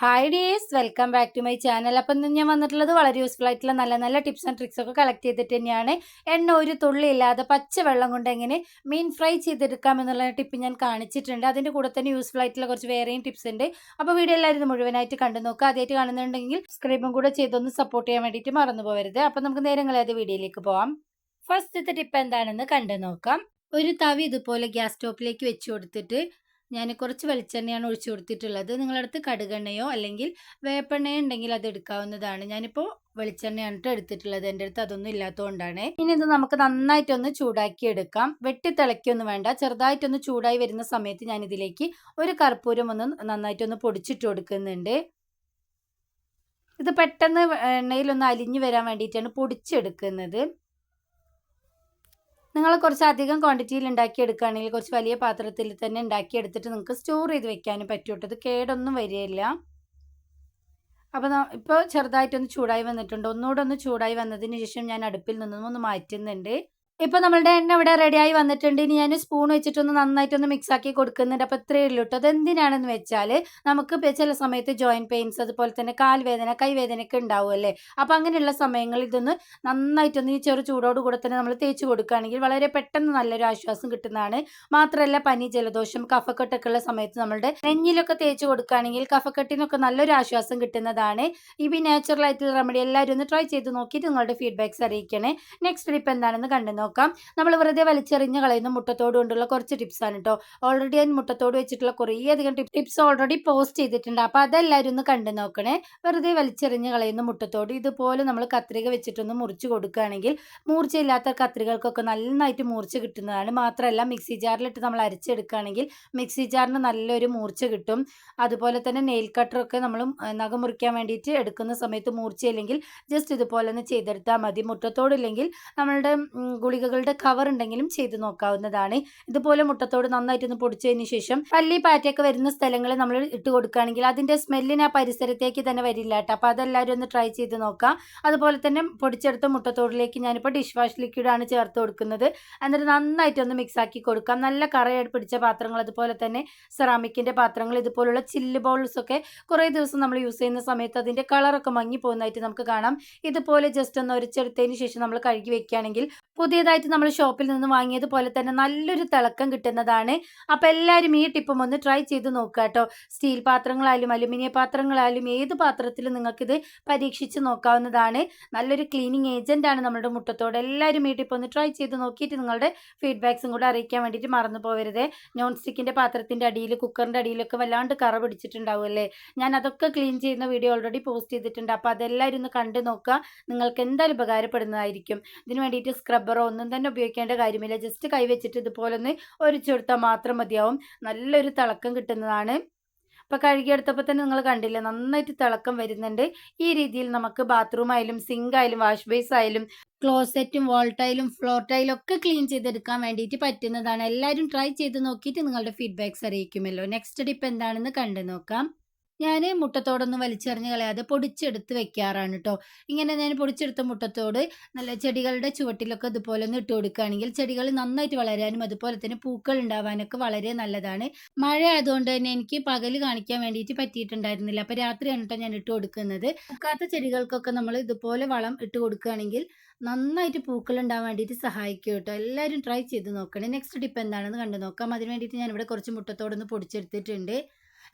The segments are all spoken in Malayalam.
Hi dears welcome back to my channel അപ്പം ഇന്ന് ഞാൻ വന്നിട്ടുള്ളത് വളരെ യൂസ്ഫുൾ ആയിട്ടുള്ള നല്ല നല്ല ടിപ്സ് ആൻഡ് ട്രിക്സ് ഒക്കെ കളക്ട് ചെയ്തിട്ട് തന്നെയാണ്. എണ്ണ ഒരു തുള്ളി ഇല്ലാതെ പച്ച വെള്ളം കൊണ്ട് എങ്ങനെ മീൻ ഫ്രൈ ചെയ്തെടുക്കാം എന്നുള്ള ടിപ്പ് ഞാൻ കാണിച്ചിട്ടുണ്ട്. അതിന്റെ കൂടെ തന്നെ യൂസ്ഫുൾ ആയിട്ടുള്ള കുറച്ച് വേറെയും ടിപ്സ് ഉണ്ട്. അപ്പോൾ വീഡിയോ എല്ലാവരും മുഴുവനായിട്ട് കണ്ടു നോക്കുക. ആദ്യമായിട്ട് കാണുന്നുണ്ടെങ്കിൽ സ്ക്രീബും കൂടെ ചെയ്തൊന്ന് സപ്പോർട്ട് ചെയ്യാൻ വേണ്ടിയിട്ട് മറന്നു പോകരുത് അപ്പം നമുക്ക് നേരങ്ങളായത് വീഡിയോയിലേക്ക് പോവാം. ഫസ്റ്റത്തെ ടിപ്പ് എന്താണെന്ന് കണ്ടു നോക്കാം. ഒരു തവി ഇതുപോലെ ഗ്യാസ് സ്റ്റോപ്പിലേക്ക് വെച്ച് കൊടുത്തിട്ട് ഞാൻ കുറച്ച് വെളിച്ചെണ്ണയാണ് ഒഴിച്ചു കൊടുത്തിട്ടുള്ളത്. നിങ്ങളടുത്ത് കടുകെണ്ണയോ അല്ലെങ്കിൽ വേപ്പെണ്ണയോ ഉണ്ടെങ്കിൽ അത് എടുക്കാവുന്നതാണ്. ഞാനിപ്പോൾ വെളിച്ചെണ്ണയാണ് ട്ടോ എടുത്തിട്ടുള്ളത്. എന്റെ അടുത്ത് അതൊന്നും ഇല്ലാത്തതുകൊണ്ടാണ് ഇനി ഇത് നമുക്ക് നന്നായിട്ടൊന്ന് ചൂടാക്കി എടുക്കാം വെട്ടി തിളയ്ക്കൊന്നും വേണ്ട. ചെറുതായിട്ടൊന്ന് ചൂടായി വരുന്ന സമയത്ത് ഞാൻ ഇതിലേക്ക് ഒരു കർപ്പൂരം ഒന്ന് നന്നായിട്ടൊന്ന് പൊടിച്ചിട്ട് കൊടുക്കുന്നുണ്ട്. ഇത് പെട്ടെന്ന് എണ്ണയിലൊന്ന് അലിഞ്ഞു വരാൻ വേണ്ടിയിട്ടാണ് പൊടിച്ചെടുക്കുന്നത്. നിങ്ങൾ കുറച്ച് അധികം ക്വാണ്ടിറ്റിയിൽ ഉണ്ടാക്കിയെടുക്കുകയാണെങ്കിൽ കുറച്ച് വലിയ പാത്രത്തിൽ തന്നെ ഉണ്ടാക്കിയെടുത്തിട്ട് നിങ്ങൾക്ക് സ്റ്റോർ ചെയ്ത് വെക്കാനും പറ്റൂട്ടോ കേടൊന്നും വരികയില്ല. അപ്പോൾ ഇപ്പോൾ ചെറുതായിട്ടൊന്ന് ചൂടായി വന്നിട്ടുണ്ട്. ഒന്നുകൂടെ ഒന്ന് ചൂടായി വന്നതിന് ശേഷം ഞാൻ അടുപ്പിൽ നിന്നും ഒന്ന് മാറ്റുന്നുണ്ട്. ഇപ്പൊ നമ്മളുടെ എണ്ണ ഇവിടെ റെഡിയായി വന്നിട്ടുണ്ട്. ഇനി ഞാൻ സ്പൂൺ വെച്ചിട്ടൊന്ന് നന്നായിട്ടൊന്ന് മിക്സ് ആക്കി കൊടുക്കുന്നുണ്ട്. അപ്പോൾ ഇത്രയേ ഉള്ളൂ കേട്ടോ അതെന്തിനാണെന്ന് വെച്ചാൽ നമുക്ക് ചില സമയത്ത് ജോയിന്റ് പെയിൻസ് അതുപോലെ തന്നെ കാൽവേദന കൈവേദനയൊക്കെ ഉണ്ടാവുമല്ലേ അപ്പോൾ അങ്ങനെയുള്ള സമയങ്ങളിൽ ഇതൊന്ന് നന്നായിട്ടൊന്ന് ഈ ചെറു ചൂടോട് കൂടെ തന്നെ നമ്മൾ തേച്ച് കൊടുക്കുകയാണെങ്കിൽ വളരെ പെട്ടെന്ന് നല്ലൊരു ആശ്വാസം കിട്ടുന്നതാണ്. മാത്രമല്ല പനി ജലദോഷം കഫക്കെട്ടൊക്കെ ഉള്ള സമയത്ത് നമ്മളുടെ നെഞ്ഞിലൊക്കെ തേച്ച് കൊടുക്കുകയാണെങ്കിൽ കഫക്കെട്ടിനൊക്കെ നല്ലൊരു ആശ്വാസം കിട്ടുന്നതാണ്. ഈ നാച്ചുറൽ ആയിട്ടുള്ള റെമഡി എല്ലാവരും ഒന്ന് ട്രൈ ചെയ്ത് നോക്കിയിട്ട് നിങ്ങളുടെ ഫീഡ്ബാക്ക്സ് അറിയിക്കണേ. നെക്സ്റ്റ് ട്രിപ്പ് എന്താണെന്ന് കണ്ടു നോക്കാം. നമ്മൾ വെറുതെ വലിച്ചെറിഞ്ഞ് കളയുന്ന മുട്ടത്തോട് കൊണ്ടുള്ള കുറച്ച് ടിപ്സ് ആണ് കേട്ടോ ഓൾറെഡി ഞാൻ മുട്ടത്തോട് വെച്ചിട്ടുള്ള കുറേ അധികം ടിപ്സ് ഓൾറെഡി പോസ്റ്റ് ചെയ്തിട്ടുണ്ട്. അപ്പോൾ അതെല്ലാവരും ഒന്ന് കണ്ടു നോക്കണേ. വെറുതെ വലിച്ചെറിഞ്ഞ് കളയുന്ന മുട്ടത്തോട് ഇതുപോലെ നമ്മൾ കത്രിക വെച്ചിട്ടൊന്ന് മുറിച്ച് കൊടുക്കുകയാണെങ്കിൽ മൂർച്ചയില്ലാത്ത കത്രികൾക്കൊക്കെ നന്നായിട്ട് മൂർച്ച കിട്ടുന്നതാണ്. മാത്രമല്ല മിക്സി ജാറിലിട്ട് നമ്മൾ അരച്ചെടുക്കുകയാണെങ്കിൽ മിക്സി ജാറിന് നല്ലൊരു മൂർച്ച കിട്ടും. അതുപോലെ തന്നെ നെയിൽ കട്ടറൊക്കെ നമ്മൾ നഖം മുറിക്കാൻ വേണ്ടിയിട്ട് എടുക്കുന്ന സമയത്ത് മൂർച്ചയില്ലെങ്കിൽ ജസ്റ്റ് ഇതുപോലെ ഒന്ന് ചെയ്തെടുത്താൽ മതി. മുട്ടത്തോടില്ലെങ്കിൽ നമ്മളുടെ ഗുളികകളുടെ കവർ ഉണ്ടെങ്കിലും ചെയ്ത് നോക്കാവുന്നതാണ്. ഇതുപോലെ മുട്ടത്തോട് നന്നായിട്ടൊന്ന് പൊടിച്ചതിന് ശേഷം പല്ലി പാറ്റയൊക്കെ വരുന്ന സ്ഥലങ്ങളിൽ നമ്മൾ ഇട്ട് കൊടുക്കുകയാണെങ്കിൽ അതിന്റെ സ്മെല്ലിന് ആ പരിസരത്തേക്ക് തന്നെ വരില്ല കേട്ടോ. അപ്പോൾ അതെല്ലാവരും ഒന്ന് ട്രൈ ചെയ്ത് നോക്കാം. അതുപോലെ തന്നെ പൊടിച്ചെടുത്ത മുട്ടത്തോടിലേക്ക് ഞാനിപ്പോൾ ഡിഷ് വാഷ് ലിക്വിഡാണ് ചേർത്ത് കൊടുക്കുന്നത്. എന്നിട്ട് നന്നായിട്ടൊന്ന് മിക്സ് ആക്കി കൊടുക്കാം. നല്ല കറയായിട്ട് പിടിച്ച പാത്രങ്ങൾ അതുപോലെ തന്നെ സെറാമിക്കിന്റെ പാത്രങ്ങൾ ഇതുപോലുള്ള ചില്ല് ബൗൾസ് ഒക്കെ കുറേ ദിവസം നമ്മൾ യൂസ് ചെയ്യുന്ന സമയത്ത് അതിന്റെ കളറൊക്കെ മങ്ങി പോകുന്നതായിട്ട് നമുക്ക് കാണാം. ഇതുപോലെ ജസ്റ്റ് ഒന്ന് ഒരച്ചെടുത്തതിന് ശേഷം നമ്മൾ കഴുകി വെക്കുകയാണെങ്കിൽ പുതിയതായിട്ട് നമ്മൾ ഷോപ്പിൽ നിന്ന് വാങ്ങിയത് പോലെ തന്നെ നല്ലൊരു തിളക്കം കിട്ടുന്നതാണ്. അപ്പം എല്ലാവരും ഈ ടിപ്പും ഒന്ന് ട്രൈ ചെയ്ത് നോക്കുക കേട്ടോ. സ്റ്റീൽ പാത്രങ്ങളായാലും അലുമിനിയം പാത്രങ്ങളായാലും ഏത് പാത്രത്തിലും നിങ്ങൾക്കിത് പരീക്ഷിച്ച് നോക്കാവുന്നതാണ്. നല്ലൊരു ക്ലീനിങ് ഏജന്റ് ആണ് നമ്മുടെ മുട്ടത്തോട്. എല്ലാവരും ഈ ടിപ്പ് ഒന്ന് ട്രൈ ചെയ്ത് നോക്കിയിട്ട് നിങ്ങളുടെ ഫീഡ്ബാക്സും കൂടെ അറിയിക്കാൻ വേണ്ടിയിട്ട് മറന്നു പോകരുത് നോൺ സ്റ്റിക്കിന്റെ പാത്രത്തിന്റെ അടിയിൽ കുക്കറിന്റെ അടിയിലൊക്കെ വല്ലാണ്ട് കറ പിടിച്ചിട്ടുണ്ടാവുമല്ലേ ഞാൻ അതൊക്കെ ക്ലീൻ ചെയ്യുന്ന വീഡിയോ ഓൾറെഡി പോസ്റ്റ് ചെയ്തിട്ടുണ്ട്. അപ്പോൾ അതെല്ലാവരും ഒന്ന് കണ്ടു നോക്കുക. നിങ്ങൾക്ക് എന്തായാലും ഉപകാരപ്പെടുന്നതായിരിക്കും. ഇതിന് വേണ്ടിയിട്ട് സ്ക്രബ്ബറോ ഒന്നും തന്നെ ഉപയോഗിക്കേണ്ട കാര്യമില്ല. ജസ്റ്റ് കൈവച്ചിട്ട് ഇതുപോലെ ഒന്ന് ഒരിച്ചെടുത്താൽ മാത്രം മതിയാവും. നല്ലൊരു തിളക്കം കിട്ടുന്നതാണ്. അപ്പോൾ കഴുകിയെടുത്തപ്പോൾ തന്നെ നിങ്ങൾ കണ്ടില്ലേ നന്നായിട്ട് തിളക്കം വരുന്നുണ്ട്. ഈ രീതിയിൽ നമുക്ക് ബാത്റൂം ആയാലും സിങ്ക് ആയാലും വാഷ് ബേസ് ആയാലും ക്ലോസറ്റും വാൾ ടൈലും ഫ്ലോർ ടൈലും ഒക്കെ ക്ലീൻ ചെയ്തെടുക്കാൻ വേണ്ടിയിട്ട് പറ്റുന്നതാണ്. എല്ലാവരും ട്രൈ ചെയ്ത് നോക്കിയിട്ട് നിങ്ങളുടെ ഫീഡ്ബാക്ക്സ് അറിയിക്കുമല്ലോ. നെക്സ്റ്റ് ടിപ്പ് എന്താണെന്ന് കണ്ടു നോക്കാം ഞാൻ മുട്ടത്തോടൊന്നും വലിച്ചെറിഞ്ഞ് കളയാതെ പൊടിച്ചെടുത്ത് വെക്കാറാണ് കേട്ടോ ഇങ്ങനെ ഞാൻ പൊടിച്ചെടുത്ത മുട്ടത്തോട് നല്ല ചെടികളുടെ ചുവട്ടിലൊക്കെ ഇതുപോലെ ഒന്ന് ഇട്ട് കൊടുക്കുകയാണെങ്കിൽ ചെടികൾ നന്നായിട്ട് വളരാനും അതുപോലെ തന്നെ പൂക്കൾ ഉണ്ടാവാനൊക്കെ വളരെ നല്ലതാണ്. മഴ ആയതുകൊണ്ട് തന്നെ എനിക്ക് പകൽ കാണിക്കാൻ വേണ്ടിയിട്ട് പറ്റിയിട്ടുണ്ടായിരുന്നില്ല. അപ്പം രാത്രിയാണ് കേട്ടോ ഞാൻ ഇട്ട് കൊടുക്കുന്നത്. പൂക്കാത്ത ചെടികൾക്കൊക്കെ നമ്മൾ ഇതുപോലെ വളം ഇട്ട് കൊടുക്കുകയാണെങ്കിൽ നന്നായിട്ട് പൂക്കൾ ഉണ്ടാവാൻ വേണ്ടിയിട്ട് സഹായിക്കും കേട്ടോ എല്ലാവരും ട്രൈ ചെയ്ത് നോക്കണേ. നെക്സ്റ്റ് ടിപ്പ് എന്താണെന്ന് കണ്ടു നോക്കാം. അതിന് വേണ്ടിയിട്ട് ഞാൻ ഇവിടെ കുറച്ച് മുട്ടത്തോടൊന്ന് പൊടിച്ചെടുത്തിട്ടുണ്ട്.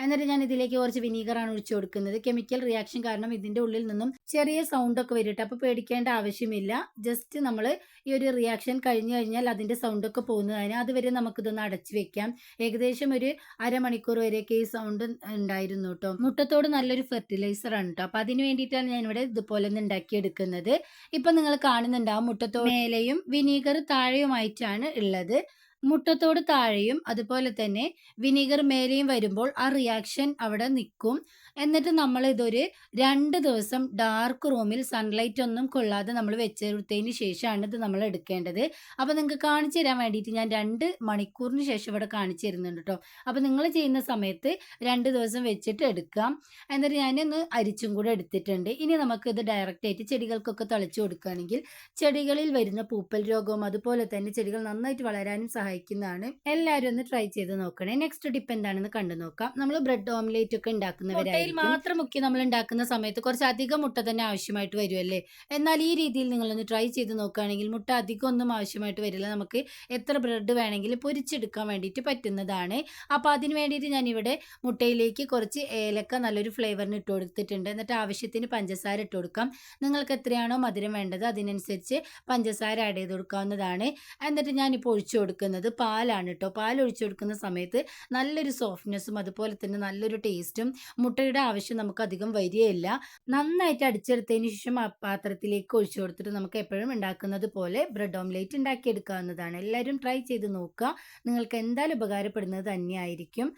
എന്നിട്ട് ഞാൻ ഇതിലേക്ക് കുറച്ച് വിനീഗറാണ് ഒഴിച്ചു കൊടുക്കുന്നത്. കെമിക്കൽ റിയാക്ഷൻ കാരണം ഇതിന്റെ ഉള്ളിൽ നിന്നും ചെറിയ സൗണ്ടൊക്കെ വരും അപ്പോൾ പേടിക്കേണ്ട ആവശ്യമില്ല. ജസ്റ്റ് നമ്മൾ ഈ ഒരു റിയാക്ഷൻ കഴിഞ്ഞു കഴിഞ്ഞാൽ അതിന്റെ സൗണ്ടൊക്കെ പോകുന്നതിന് അതുവരെ നമുക്കിതൊന്ന് അടച്ചു വെക്കാം. ഏകദേശം ഒരു അരമണിക്കൂർ വരെയൊക്കെ ഈ സൗണ്ട് ഉണ്ടായിരുന്നു കേട്ടോ. മുട്ടത്തോട് നല്ലൊരു ഫെർട്ടിലൈസർ ആണ് കേട്ടോ. അപ്പോൾ അതിന് വേണ്ടിയിട്ടാണ് ഇവിടെ ഇതുപോലെ ഒന്ന് ഉണ്ടാക്കിയെടുക്കുന്നത്. ഇപ്പം നിങ്ങൾ കാണുന്നുണ്ടാവും മുട്ടത്തോട് മേലെയും വിനീഗർ താഴെയുമായിട്ടാണ് ഉള്ളത്. മുട്ടത്തോട് താഴെയും അതുപോലെ തന്നെ വിനീഗർ മേലെയും വരുമ്പോൾ ആ റിയാക്ഷൻ അവിടെ നിൽക്കും. എന്നിട്ട് നമ്മൾ ഇതൊരു രണ്ട് ദിവസം ഡാർക്ക് റൂമിൽ സൺലൈറ്റ് ഒന്നും കൊള്ളാതെ നമ്മൾ വെച്ചെടുത്തതിന് ശേഷമാണ് ഇത് നമ്മൾ എടുക്കേണ്ടത്. അപ്പോൾ നിങ്ങൾക്ക് കാണിച്ചു തരാൻ വേണ്ടിയിട്ട് ഞാൻ രണ്ട് മണിക്കൂറിന് ശേഷം ഇവിടെ കാണിച്ചു തരുന്നുണ്ട് കേട്ടോ. അപ്പോൾ നിങ്ങൾ ചെയ്യുന്ന സമയത്ത് രണ്ട് ദിവസം വെച്ചിട്ട് എടുക്കാം എന്നിട്ട് ഞാനൊന്ന് അരിച്ചും കൂടെ എടുത്തിട്ടുണ്ട്. ഇനി നമുക്ക് ഇത് ഡയറക്റ്റ് ആയിട്ട് ചെടികൾക്കൊക്കെ തളിച്ചു കൊടുക്കുകയാണെങ്കിൽ ചെടികളിൽ വരുന്ന പൂപ്പൽ രോഗവും അതുപോലെ തന്നെ ചെടികൾ നന്നായിട്ട് വളരാനും സഹായിക്കും. സഹായിക്കുന്നതാണ്. എല്ലാവരും ഒന്ന് ട്രൈ ചെയ്ത് നോക്കണേ. നെക്സ്റ്റ് ടിപ്പ് എന്താണെന്ന് കണ്ടു നോക്കാം. നമ്മൾ ബ്രെഡ് ഓംലേറ്റ് ഒക്കെ ഉണ്ടാക്കുന്നവരായിരിക്കും. മാത്രം മുക്കി നമ്മൾ ഉണ്ടാക്കുന്ന സമയത്ത് കുറച്ച് അധികം മുട്ട തന്നെ ആവശ്യമായിട്ട് വരുമല്ലേ എന്നാൽ ഈ രീതിയിൽ നിങ്ങളൊന്ന് ട്രൈ ചെയ്ത് നോക്കുകയാണെങ്കിൽ മുട്ട അധികം ഒന്നും ആവശ്യമായിട്ട് വരില്ല. നമുക്ക് എത്ര ബ്രെഡ് വേണമെങ്കിലും പൊരിച്ചെടുക്കാൻ വേണ്ടിയിട്ട് പറ്റുന്നതാണ്. അപ്പോൾ അതിന് വേണ്ടിയിട്ട് ഞാനിവിടെ മുട്ടയിലേക്ക് കുറച്ച് ഏലക്ക നല്ലൊരു ഫ്ലേവറിന് ഇട്ട് കൊടുത്തിട്ടുണ്ട്. എന്നിട്ട് ആവശ്യത്തിന് പഞ്ചസാര ഇട്ട് കൊടുക്കാം. നിങ്ങൾക്ക് എത്രയാണോ മധുരം വേണ്ടത് അതിനനുസരിച്ച് പഞ്ചസാര ആഡ് ചെയ്ത് കൊടുക്കാവുന്നതാണ്. എന്നിട്ട് ഞാനിപ്പോൾ ഒഴിച്ചു കൊടുക്കുന്നത് പാലാണ് കേട്ടോ പാൽ ഒഴിച്ചു കൊടുക്കുന്ന സമയത്ത് നല്ലൊരു സോഫ്റ്റ്നെസ്സും അതുപോലെ തന്നെ നല്ലൊരു ടേസ്റ്റും മുട്ടയുടെ ആവശ്യം നമുക്ക് അധികം വരികയില്ല. നന്നായിട്ട് അടിച്ചെടുത്തതിന് ശേഷം ആ പാത്രത്തിലേക്ക് ഒഴിച്ചു കൊടുത്തിട്ട് നമുക്ക് എപ്പോഴും ഉണ്ടാക്കുന്നത് പോലെ ബ്രെഡ് ഓംലേറ്റ് ഉണ്ടാക്കിയെടുക്കാവുന്നതാണ് എല്ലാവരും ട്രൈ ചെയ്ത് നോക്കുക. നിങ്ങൾക്ക് എന്തായാലും ഉപകാരപ്പെടുന്നത് തന്നെയായിരിക്കും.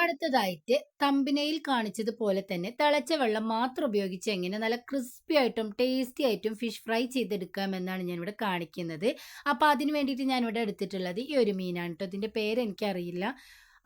അടുത്തതായിട്ട് തമ്പിനയിൽ കാണിച്ചതുപോലെ തന്നെ തിളച്ച വെള്ളം മാത്രം ഉപയോഗിച്ച് എങ്ങനെ നല്ല ക്രിസ്പി ആയിട്ടും ടേസ്റ്റി ആയിട്ടും ഫിഷ് ഫ്രൈ ചെയ്തെടുക്കാം ചെയ്തെടുക്കാമെന്നാണ് ഞാനിവിടെ കാണിക്കുന്നത്. അപ്പോൾ അതിന് വേണ്ടിയിട്ട് ഞാനിവിടെ എടുത്തിട്ടുള്ളത് ഈ ഒരു മീനാണ് കേട്ടോ ഇതിന്റെ പേര് എനിക്കറിയില്ല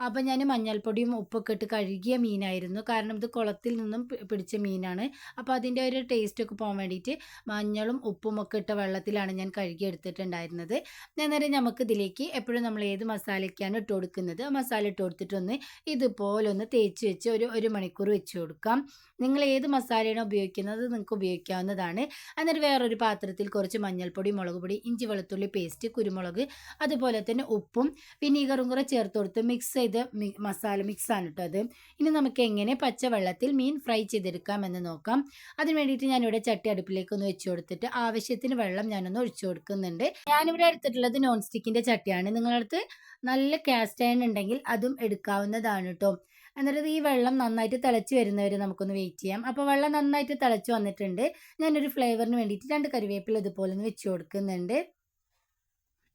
അപ്പം ഞാൻ മഞ്ഞൾപ്പൊടിയും ഉപ്പൊക്കെ ഇട്ട് കഴുകിയ മീനായിരുന്നു. കാരണം ഇത് കുളത്തിൽ നിന്നും പിടിച്ച മീനാണ്. അപ്പോൾ അതിന്റെ ഒരു ടേസ്റ്റൊക്കെ പോകാൻ വേണ്ടിയിട്ട് മഞ്ഞളും ഉപ്പും ഒക്കെ ഇട്ട വെള്ളത്തിലാണ് ഞാൻ കഴുകി എടുത്തിട്ടുണ്ടായിരുന്നത്. അന്നേരം നമുക്ക് ഇതിലേക്ക് എപ്പോഴും നമ്മൾ ഏത് മസാലയ്ക്കാണ് ഇട്ട് കൊടുക്കുന്നത്? മസാല ഇട്ട് കൊടുത്തിട്ടൊന്ന് ഇതുപോലെ ഒന്ന് തേച്ച് വെച്ച് ഒരു ഒരു മണിക്കൂർ വെച്ച് കൊടുക്കാം. നിങ്ങൾ ഏത് മസാലയാണ് ഉപയോഗിക്കുന്നത്? നിങ്ങൾക്ക് ഉപയോഗിക്കാവുന്നതാണ്. അന്നേരം വേറൊരു പാത്രത്തിൽ കുറച്ച് മഞ്ഞൾപ്പൊടി മുളക് പൊടി ഇഞ്ചി വെളുത്തുള്ളി പേസ്റ്റ് കുരുമുളക് അതുപോലെ തന്നെ ഉപ്പും വിനീഗറും കൂടെ ചേർത്ത് കൊടുത്ത് മിക്സ് ചെയ്ത് മി- മസാല മിക്സാണ് കേട്ടോ അത്. ഇനി നമുക്ക് എങ്ങനെ പച്ചവെള്ളത്തിൽ മീൻ ഫ്രൈ ചെയ്തെടുക്കാം എന്ന് നോക്കാം. അതിന് വേണ്ടിയിട്ട് ഞാനിവിടെ ചട്ടി അടുപ്പിലേക്ക് ഒന്ന് വെച്ച് കൊടുത്തിട്ട് ആവശ്യത്തിന് വെള്ളം ഞാനൊന്ന് ഒഴിച്ചു കൊടുക്കുന്നുണ്ട്. ഞാനിവിടെ എടുത്തിട്ടുള്ളത് നോൺ സ്റ്റിക്കിന്റെ ചട്ടിയാണ്. നിങ്ങളടുത്ത് നല്ല കാസ്റ്റ് അയൺ ഉണ്ടെങ്കിൽ അതും എടുക്കാവുന്നതാണ് കേട്ടോ എന്നിട്ട് ഈ വെള്ളം നന്നായിട്ട് തിളച്ച് വരുന്നവരെ നമുക്കൊന്ന് വെയിറ്റ് ചെയ്യാം. അപ്പോൾ വെള്ളം നന്നായിട്ട് തിളച്ച് വന്നിട്ടുണ്ട്. ഞാനൊരു ഫ്ലേവറിന് വേണ്ടിയിട്ട് രണ്ട് കറിവേപ്പില ഇതുപോലെ ഒന്ന് വെച്ച് കൊടുക്കുന്നുണ്ട്.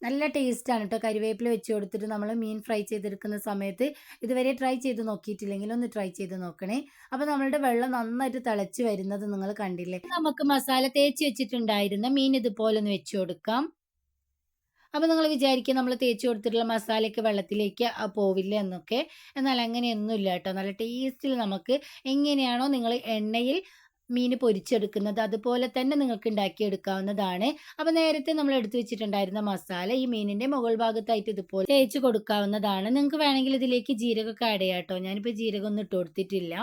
നല്ല ടേസ്റ്റാണ് കേട്ടോ കരിവേപ്പില വെച്ച് കൊടുത്തിട്ട് നമ്മൾ മീൻ ഫ്രൈ ചെയ്തെടുക്കുന്ന സമയത്ത് ഇതുവരെ ട്രൈ ചെയ്ത് നോക്കിയിട്ടില്ലെങ്കിൽ ഒന്ന് ട്രൈ ചെയ്ത് നോക്കണേ. അപ്പോൾ നമ്മളുടെ വെള്ളം നന്നായിട്ട് തിളച്ച് വരുന്നത് നിങ്ങൾ കണ്ടില്ലേ? നമുക്ക് മസാല തേച്ച് വെച്ചിട്ടുണ്ടായിരുന്ന മീൻ ഇതുപോലെ ഒന്ന് വെച്ച് കൊടുക്കാം. അപ്പോൾ നിങ്ങൾ വിചാരിക്കുക നമ്മൾ തേച്ച് കൊടുത്തിട്ടുള്ള മസാലയൊക്കെ വെള്ളത്തിലേക്ക് പോവില്ല എന്നൊക്കെ. എന്നാൽ അങ്ങനെയൊന്നുമില്ല കേട്ടോ നല്ല ടേസ്റ്റിൽ നമുക്ക് എങ്ങനെയാണോ നിങ്ങൾ എണ്ണയിൽ മീൻ പൊരിച്ചെടുക്കുന്നത് അതുപോലെ തന്നെ നിങ്ങൾക്ക് ഉണ്ടാക്കിയെടുക്കാവുന്നതാണ്. അപ്പോൾ നേരത്തെ നമ്മൾ എടുത്തു വെച്ചിട്ടുണ്ടായിരുന്ന മസാല ഈ മീനിന്റെ മുകൾ ഭാഗത്തായിട്ട് ഇതുപോലെ തേച്ച് കൊടുക്കാവുന്നതാണ്. നിങ്ങൾക്ക് വേണമെങ്കിൽ ഇതിലേക്ക് ജീരകമൊക്കെ ആഡ് ചെയ്യാം കേട്ടോ. ഞാനിപ്പോൾ ജീരകം ഒന്നും ഇട്ട് കൊടുത്തിട്ടില്ല.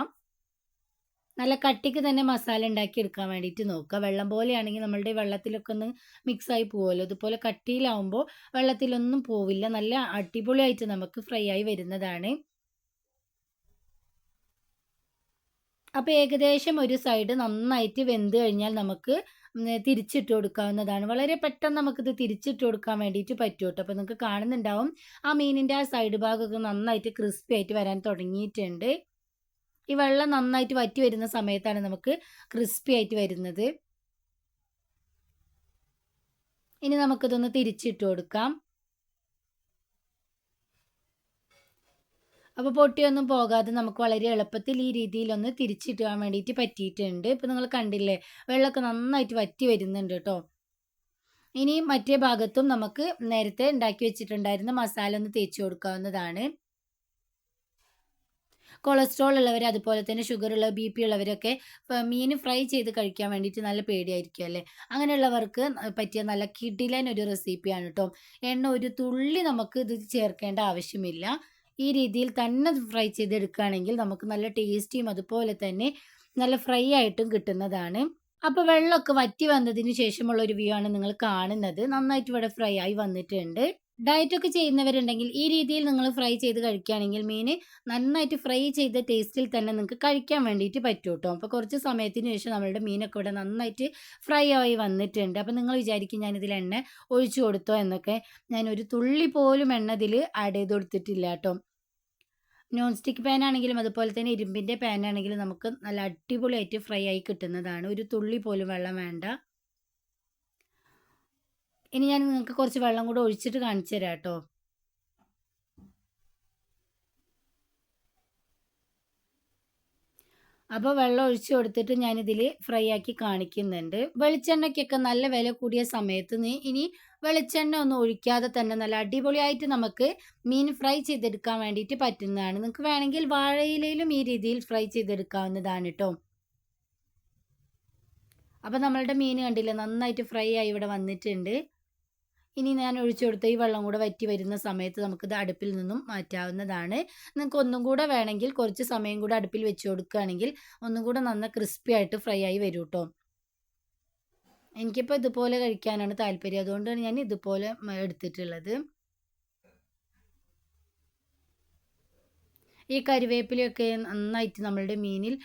നല്ല കട്ടിക്ക് തന്നെ മസാല ഉണ്ടാക്കി എടുക്കാൻ വേണ്ടിയിട്ട് നോക്കുക. വെള്ളം പോലെയാണെങ്കിൽ നമ്മളുടെ വെള്ളത്തിലൊക്കെ ഒന്ന് മിക്സ് മിക്സായി പോകുമല്ലോ അതുപോലെ കട്ടിയിലാവുമ്പോൾ വെള്ളത്തിലൊന്നും പോവില്ല. നല്ല അടിപൊളിയായിട്ട് നമുക്ക് ഫ്രൈ ആയി വരുന്നതാണ്. അപ്പോൾ ഏകദേശം ഒരു സൈഡ് നന്നായിട്ട് വെന്ത് കഴിഞ്ഞാൽ നമുക്ക് തിരിച്ചിട്ട് കൊടുക്കാവുന്നതാണ്. വളരെ പെട്ടെന്ന് നമുക്കിത് തിരിച്ചിട്ട് കൊടുക്കാൻ വേണ്ടിയിട്ട് പറ്റും കേട്ടോ അപ്പോൾ നിങ്ങൾക്ക് കാണുന്നുണ്ടാവും. ആ മീനിന്റെ ആ സൈഡ് ഭാഗമൊക്കെ നന്നായിട്ട് ക്രിസ്പി ആയിട്ട് വരാൻ തുടങ്ങിയിട്ടുണ്ട്. ഈ വെള്ളം നന്നായിട്ട് വറ്റി വരുന്ന സമയത്താണ് നമുക്ക് ക്രിസ്പി ആയിട്ട് വരുന്നത്. ഇനി നമുക്കിതൊന്ന് തിരിച്ചിട്ട് കൊടുക്കാം. അപ്പോൾ പൊട്ടിയൊന്നും പോകാതെ നമുക്ക് വളരെ എളുപ്പത്തിൽ ഈ രീതിയിലൊന്ന് തിരിച്ചിട്ടാൻ വേണ്ടിയിട്ട് പറ്റിയിട്ടുണ്ട്. ഇപ്പം നിങ്ങൾ കണ്ടില്ലേ വെള്ളമൊക്കെ നന്നായിട്ട് വറ്റി വരുന്നുണ്ട് കേട്ടോ. ഇനി മറ്റേ ഭാഗത്തും നമുക്ക് നേരത്തെ ഉണ്ടാക്കി വെച്ചിട്ടുണ്ടായിരുന്ന മസാല ഒന്ന് തേച്ച് കൊടുക്കാവുന്നതാണ്. കൊളസ്ട്രോൾ ഉള്ളവർ അതുപോലെ തന്നെ ഷുഗർ ഉള്ള ബി പി ഉള്ളവരൊക്കെ മീൻ ഫ്രൈ ചെയ്ത് കഴിക്കാൻ വേണ്ടിയിട്ട് നല്ല പേടിയായിരിക്കും അല്ലേ? അങ്ങനെയുള്ളവർക്ക് പറ്റിയ നല്ല കിടിലൻ ഒരു റെസിപ്പിയാണ് കേട്ടോ. എണ്ണ ഒരു തുള്ളി നമുക്ക് ഇത് ചേർക്കേണ്ട ആവശ്യമില്ല. ഈ രീതിയിൽ തന്നെ ഫ്രൈ ചെയ്തെടുക്കുകയാണെങ്കിൽ നമുക്ക് നല്ല ടേസ്റ്റിയും അതുപോലെ തന്നെ നല്ല ഫ്രൈ ആയിട്ടും കിട്ടുന്നതാണ്. അപ്പോൾ വെള്ളമൊക്കെ വറ്റി വന്നതിന് ശേഷമുള്ള ഒരു വ്യൂ ആണ് നിങ്ങൾ കാണുന്നത്. നന്നായിട്ട് ഇവിടെ ഫ്രൈ ആയി വന്നിട്ടുണ്ട്. ഡയറ്റ് ഒക്കെ ചെയ്യുന്നവരുണ്ടെങ്കിൽ ഈ രീതിയിൽ നിങ്ങൾ ഫ്രൈ ചെയ്ത് കഴിക്കുകയാണെങ്കിൽ മീൻ നന്നായിട്ട് ഫ്രൈ ചെയ്ത ടേസ്റ്റിൽ തന്നെ നിങ്ങൾക്ക് കഴിക്കാൻ വേണ്ടിയിട്ട് പറ്റും കേട്ടോ അപ്പോൾ കുറച്ച് സമയത്തിന് ശേഷം നമ്മളുടെ മീനൊക്കെ ഇവിടെ നന്നായിട്ട് ഫ്രൈ ആയി വന്നിട്ടുണ്ട്. അപ്പോൾ നിങ്ങൾ വിചാരിക്കും ഞാനിതിൽ എണ്ണ ഒഴിച്ചു കൊടുത്തോ എന്നൊക്കെ. ഞാൻ ഒരു തുള്ളി പോലും എണ്ണ ഇതിൽ ആഡ് ചെയ്ത് കൊടുത്തിട്ടില്ല കേട്ടോ. നോൺ സ്റ്റിക്ക് പാൻ ആണെങ്കിലും അതുപോലെ തന്നെ ഇരുമ്പിന്റെ പാൻ ആണെങ്കിലും നമുക്ക് നല്ല അടിപൊളിയായിട്ട് ഫ്രൈ ആയി കിട്ടുന്നതാണ്. ഒരു തുള്ളി പോലും വെള്ളം വേണ്ട. ഇനി ഞാൻ നിങ്ങൾക്ക് കുറച്ച് വെള്ളം കൂടെ ഒഴിച്ചിട്ട് കാണിച്ചു തരാം കേട്ടോ. അപ്പോൾ വെള്ളം ഒഴിച്ചു കൊടുത്തിട്ട് ഞാനിതിൽ ഫ്രൈ ആക്കി കാണിക്കുന്നുണ്ട്. വെളിച്ചെണ്ണയ്ക്കൊക്കെ നല്ല വില കൂടിയ സമയത്ത് നീ ഇനി വെളിച്ചെണ്ണ ഒന്നും ഒഴിക്കാതെ തന്നെ നല്ല അടിപൊളിയായിട്ട് നമുക്ക് മീൻ ഫ്രൈ ചെയ്തെടുക്കാൻ വേണ്ടിയിട്ട് പറ്റുന്നതാണ്. നിങ്ങൾക്ക് വേണമെങ്കിൽ വാഴയിലയിലും ഈ രീതിയിൽ ഫ്രൈ ചെയ്തെടുക്കാവുന്നതാണ് കേട്ടോ. അപ്പോൾ നമ്മളുടെ മീൻ കണ്ടില്ലേ നന്നായിട്ട് ഫ്രൈ ആയി ഇവിടെ വന്നിട്ടുണ്ട്. ഇനി ഞാൻ ഒഴിച്ചു കൊടുത്ത ഈ വെള്ളം കൂടെ വറ്റി വരുന്ന സമയത്ത് നമുക്കിത് അടുപ്പിൽ നിന്നും മാറ്റാവുന്നതാണ്. നിങ്ങൾക്ക് ഒന്നും കൂടെ വേണമെങ്കിൽ കുറച്ച് സമയം കൂടെ അടുപ്പിൽ വെച്ച് കൊടുക്കുകയാണെങ്കിൽ ഒന്നും കൂടെ നന്ന ക്രിസ്പി ആയിട്ട് ഫ്രൈ ആയി വരും കേട്ടോ എനിക്കിപ്പോൾ ഇതുപോലെ കഴിക്കാനാണ് താല്പര്യം. അതുകൊണ്ടാണ് ഞാൻ ഇതുപോലെ എടുത്തിട്ടുള്ളത്. ഈ കരിവേപ്പിലയൊക്കെ നന്നായിട്ട് നമ്മളുടെ മീനിൽ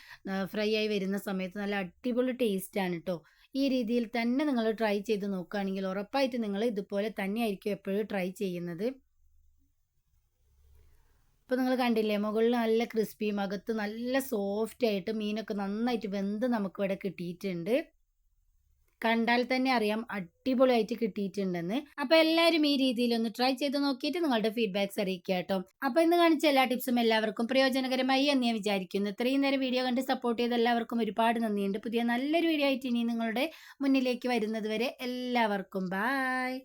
ഫ്രൈ ആയി വരുന്ന സമയത്ത് നല്ല അടിപൊളി ടേസ്റ്റാണ് കേട്ടോ ഈ രീതിയിൽ തന്നെ നിങ്ങൾ ട്രൈ ചെയ്ത് നോക്കുകയാണെങ്കിൽ ഉറപ്പായിട്ട് നിങ്ങൾ ഇതുപോലെ തന്നെയായിരിക്കും എപ്പോഴും ട്രൈ ചെയ്യുന്നത്. ഇപ്പോൾ നിങ്ങൾ കണ്ടില്ലേ മുകളിൽ നല്ല ക്രിസ്പിയും അകത്ത് നല്ല സോഫ്റ്റ് ആയിട്ട് മീനൊക്കെ നന്നായിട്ട് വെന്ത് നമുക്കിവിടെ കിട്ടിയിട്ടുണ്ട്. കണ്ടാൽ തന്നെ അറിയാം അടിപൊളിയായിട്ട് കിട്ടിയിട്ടുണ്ടെന്ന്. അപ്പൊ എല്ലാവരും ഈ രീതിയിൽ ഒന്ന് ട്രൈ ചെയ്ത് നോക്കിയിട്ട് നിങ്ങളുടെ ഫീഡ്ബാക്ക്സ് അറിയിക്കുക കേട്ടോ അപ്പൊ ഇന്ന് കാണിച്ച എല്ലാ ടിപ്സും എല്ലാവർക്കും പ്രയോജനകരമായി എന്ന് ഞാൻ വിചാരിക്കുന്നു. ഇത്രയും നേരം വീഡിയോ കണ്ട് സപ്പോർട്ട് ചെയ്ത എല്ലാവർക്കും ഒരുപാട് നന്ദിയുണ്ട്. പുതിയ നല്ലൊരു വീഡിയോ ആയിട്ട് ഇനി നിങ്ങളുടെ മുന്നിലേക്ക് വരുന്നത് വരെ എല്ലാവർക്കും ബായ്